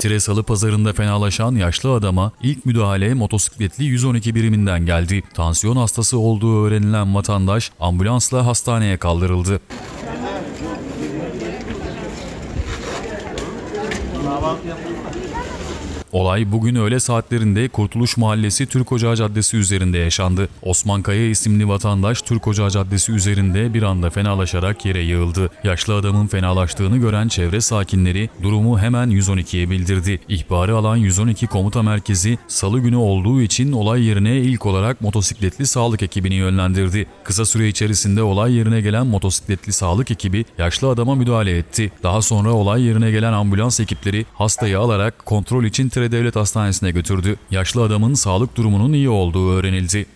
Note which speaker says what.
Speaker 1: Tire Salı pazarında fenalaşan yaşlı adama ilk müdahale motosikletli 112 biriminden geldi. Tansiyon hastası olduğu öğrenilen vatandaş ambulansla hastaneye kaldırıldı. Olay bugün öğle saatlerinde Kurtuluş Mahallesi Türk Ocağı Caddesi üzerinde yaşandı. Osman Kaya isimli vatandaş Türk Ocağı Caddesi üzerinde bir anda fenalaşarak yere yığıldı. Yaşlı adamın fenalaştığını gören çevre sakinleri durumu hemen 112'ye bildirdi. İhbarı alan 112 komuta merkezi salı günü olduğu için olay yerine ilk olarak motosikletli sağlık ekibini yönlendirdi. Kısa süre içerisinde olay yerine gelen motosikletli sağlık ekibi yaşlı adama müdahale etti. Daha sonra olay yerine gelen ambulans ekipleri hastayı alarak kontrol için Tire Devlet Hastanesi'ne götürdü. Yaşlı adamın sağlık durumunun iyi olduğu öğrenildi.